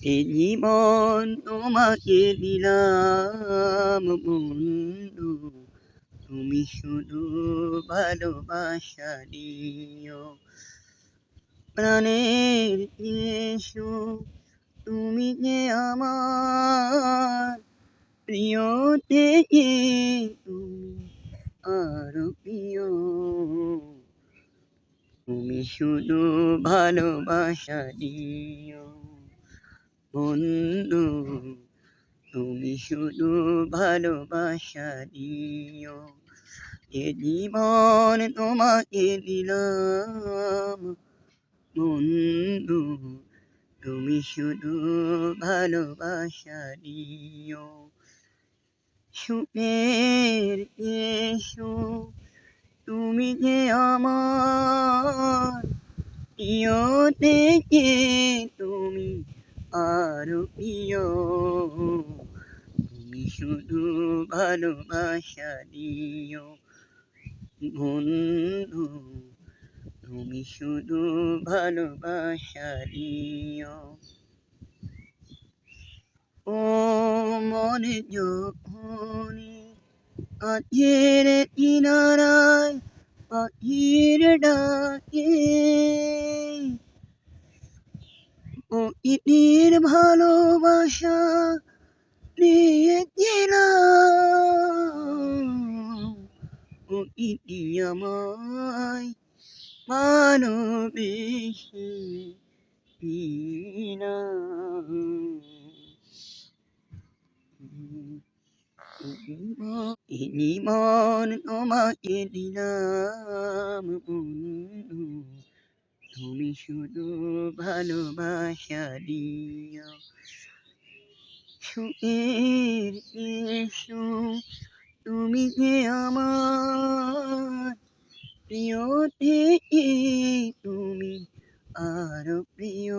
এ জীবন তোমাকে দিলাম বন্ধু তুমি শুধু ভালোবাসা দিও প্রাণের এসো তুমি যে আমার প্রিয় থেকে তুমি আরও প্রিয় তুমি শুধু ভালোবাসা দিও বন্ধু, তুমি শুধু ভালোবাসা দিও। এ জীবন তোমাকে দিলাম। বন্ধু, তুমি শুধু ভালোবাসা দিও। সুখের এসো, তুমি যে আমার প্রিয় তুমি আরও প্রিয় তুমি শুধু ভালোবাসা দিও বন্ধু তুমি শুধু ভালোবাসা দিও ও মনে যখনই কাছের কিনারায় পাখির ডাকে ও ইতির ভালোবাসা দিয়েছিলাম ও ইতি আমায় ভালোবেসে না এ জীবন তোমাকে দিলাম বন্ধু। তুমি শুধু ভালোবাসা দিও। সুখের এসো তুমি যে আমার প্রিয় থেকে তুমি আরও প্রিয়।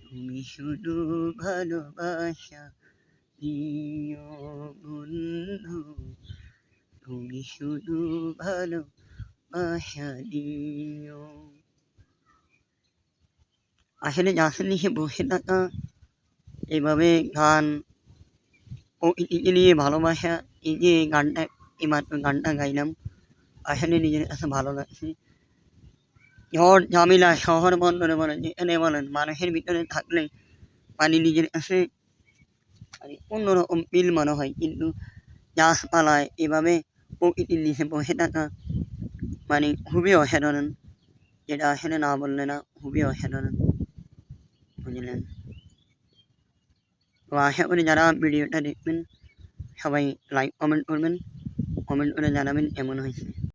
তুমি শুধু ভালোবাসা দিও বন্ধু, তুমি শুধু ভালোবাসা দিও আসলে যাসের নিচে বসে থাকা এভাবে গান এটিকে নিয়ে ভালোবাসা এই যে গানটা এইমাত্র গানটা গাইলাম আসলে নিজের কাছে ভালো লাগছে ঝড় ঝামেলা শহর বন্দরে বলেন যেখানে বলেন মানুষের ভিতরে থাকলে পানি নিজের কাছে মানে অন্যরকম মিল মনে হয় কিন্তু গাছপালায় এভাবে প্রকৃতির নিচে বসে থাকা মানে খুবই অসাধারণ যেটা আসলে না বললে না খুবই অসাধারণ বুঝলেন? তো আশা করি যারা ভিডিওটা দেখবেন, সবাই লাইক কমেন্ট করবেন। কমেন্ট করে জানাবেন, এমন হয়েছে।